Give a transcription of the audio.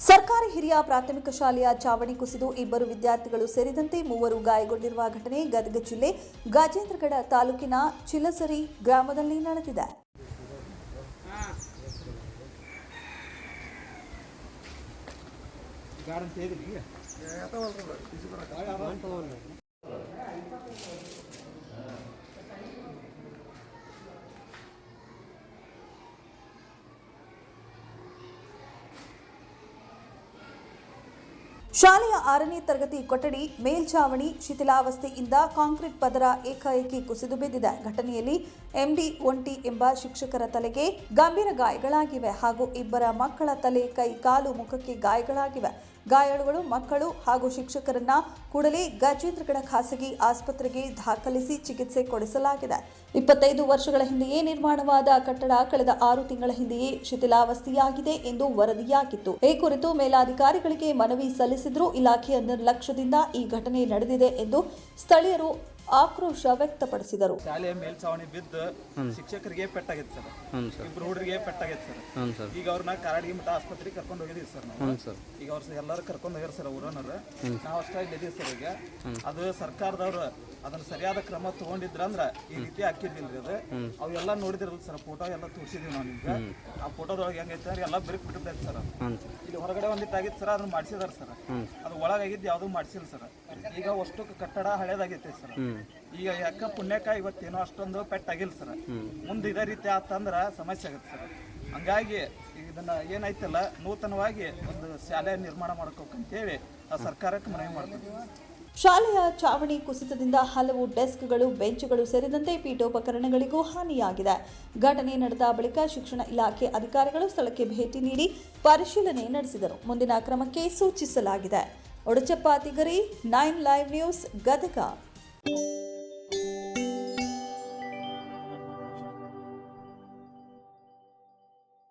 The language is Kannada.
ಸರ್ಕಾರಿ ಹಿರಿಯ ಪ್ರಾಥಮಿಕ ಶಾಲೆಯ ಚಾವಣಿ ಕುಸಿದು ಇಬ್ಬರು ವಿದ್ಯಾರ್ಥಿಗಳು ಸೇರಿದಂತೆ ಮೂವರು ಗಾಯಗೊಂಡಿರುವ ಘಟನೆ ಗದಗ ಜಿಲ್ಲೆ ಗಾಜೇಂದ್ರಗಡ ತಾಲೂಕಿನ ಚಿಲಸರಿ ಗ್ರಾಮದಲ್ಲಿ ನಡೆದಿದೆ. ಶಾಲೆಯ ಆರನೇ ತರಗತಿ ಕೊಠಡಿ ಮೇಲ್ಛಾವಣಿ ಶಿಥಿಲಾವಸ್ಥೆಯಿಂದ ಕಾಂಕ್ರೀಟ್ ಪದರ ಏಕಾಏಕಿ ಕುಸಿದು ಬಿದ್ದಿದೆ. ಘಟನೆಯಲ್ಲಿ ಎಂಡಿ ಒಂಟಿ ಎಂಬ ಶಿಕ್ಷಕರ ತಲೆಗೆ ಗಂಭೀರ ಗಾಯಗಳಾಗಿವೆ ಹಾಗೂ ಇಬ್ಬರ ಮಕ್ಕಳ ತಲೆ, ಕೈ, ಕಾಲು ಮುಖಕ್ಕೆ ಗಾಯಗಳಾಗಿವೆ. ಗಾಯಾಳುಗಳು, ಮಕ್ಕಳು ಹಾಗೂ ಶಿಕ್ಷಕರನ್ನ ಕೂಡಲೇ ಗಜೇಂದ್ರಗಡ ಖಾಸಗಿ ಆಸ್ಪತ್ರೆಗೆ ದಾಖಲಿಸಿ ಚಿಕಿತ್ಸೆ ಕೊಡಿಸಲಾಗಿದೆ. ಇಪ್ಪತ್ತೈದು ವರ್ಷಗಳ ಹಿಂದೆಯೇ ನಿರ್ಮಾಣವಾದ ಕಟ್ಟಡ ಕಳೆದ ಆರು ತಿಂಗಳ ಹಿಂದೆಯೇ ಶಿಥಿಲಾವಸ್ಥೆಯಾಗಿದೆ ಎಂದು ವರದಿಯಾಗಿತ್ತು. ಈ ಕುರಿತು ಮೇಲಾಧಿಕಾರಿಗಳಿಗೆ ಮನವಿ ಸಲ್ಲಿಸಿದ್ರೂ ಇಲಾಖೆಯ ನಿರ್ಲಕ್ಷ್ಯದಿಂದ ಈ ಘಟನೆ ನಡೆದಿದೆ ಎಂದು ಸ್ಥಳೀಯರು ಆಕ್ರೋಶ ವ್ಯಕ್ತಪಡಿಸಿದರು. ಶಾಲೆಯ ಮೇಲ್ಛಾವಣಿ ಬಿದ್ದು ಶಿಕ್ಷಕರಿಗೆ ಪೆಟ್ಟಾಗಿತ್ತು ಸರ್. ಇಬ್ರು ಹುಡುಗರಿಗೆ ಪೆಟ್ಟಾಗಿತ್ತು ಸರ್. ಈಗ ಅವ್ರನ್ನ ಕಾರಾಡಿಗೆ ಮಠ ಆಸ್ಪತ್ರೆಗೆ ಕರ್ಕೊಂಡು ಹೋಗಿದೀವಿ ಸರ್ ನಾವು. ಸರ್. ಈಗ ಅವ್ರ ಎಲ್ಲರೂ ಕರ್ಕೊಂಡು ಹೋಗ್ಯಾರ ಸರ್ ಊರನವ್ರು. ನಾವು ಅಷ್ಟೇ ಇಲ್ಲಿ ಇದೀವಿ ಸರ್ ಈಗ. ಅದು ಸರ್ಕಾರದವ್ರು ಅದನ್ನ ಸರಿಯಾದ ಕ್ರಮ ತಗೊಂಡಿದ್ರಂದ್ರ ಈ ರೀತಿ ಹಾಕಿದ್ದಿಲ್ರಿ ಅದು. ಅವೆಲ್ಲ ನೋಡಿದಿರಲ್ಲ ಸರ್ ಫೋಟೋ ಎಲ್ಲ ತೋರಿಸಿದೀವಿ ನಾವು ನಿಮ್ಗೆ. ಆ ಫೋಟೋದೊಳಗೆ ಹೆಂಗೈತೆ ಅಂದ್ರೆ ಎಲ್ಲ ಬಿರುಕು ಬಿಟ್ಟಿರ್ತೈತೆ ಸರ್. ಇಲ್ಲಿ ಹೊರಗಡೆ ಒಂದಿಟ್ಟು ಆಗಿತ್ತು ಸರ್ ಅದನ್ನ ಮಾಡಿಸಿದಾರೆ ಸರ್. ಅದು ಒಳಗಾಗಿದ್ದು ಯಾವುದೂ ಮಾಡಿಸಿಲ್ಲ ಸರ್. ಈಗ ಅಷ್ಟು ಕಟ್ಟಡ ಹಳೇದಾಗೈತಿ ಸರ್. ಈಗ ಯಾಕ ಪುಣ್ಯಕ ಇವತ್ತೇನೋ ಅಷ್ಟೊಂದು ಪೆಟ್ಟಾಗಿಲ್ಲ ಸರ್. ಮುಂದೆ ಇದೇ ರೀತಿ ಆತಂದ್ರೆ ಸಮಸ್ಯೆ ಆಗುತ್ತೆ ಸರ್. ಹಂಗಾಗಿ ಇದನ್ನ ಏನಾಯ್ತಲ್ಲ ನೂತನವಾಗಿ ಒಂದು ಶಾಲೆ ನಿರ್ಮಾಣ ಮಾಡ್ಕೋಕಂತೇಳಿ ಆ ಸರ್ಕಾರಕ್ಕೆ ಮನವಿ ಮಾಡ್ತೀವಿ. ಶಾಲೆಯ ಚಾವಣಿ ಕುಸಿತದಿಂದ ಹಲವು ಡೆಸ್ಕ್ಗಳು ಬೆಂಚುಗಳು ಸೇರಿದಂತೆ ಪೀಠೋಪಕರಣಗಳಿಗೂ ಹಾನಿಯಾಗಿದೆ. ಘಟನೆ ನಡೆದ ಬಳಿಕ ಶಿಕ್ಷಣ ಇಲಾಖೆ ಅಧಿಕಾರಿಗಳು ಸ್ಥಳಕ್ಕೆ ಭೇಟಿ ನೀಡಿ ಪರಿಶೀಲನೆ ನಡೆಸಿದರು. ಮುಂದಿನ ಕ್ರಮಕ್ಕೆ ಸೂಚಿಸಲಾಗಿದೆ. Odachappa Tigari nine live news Gadag.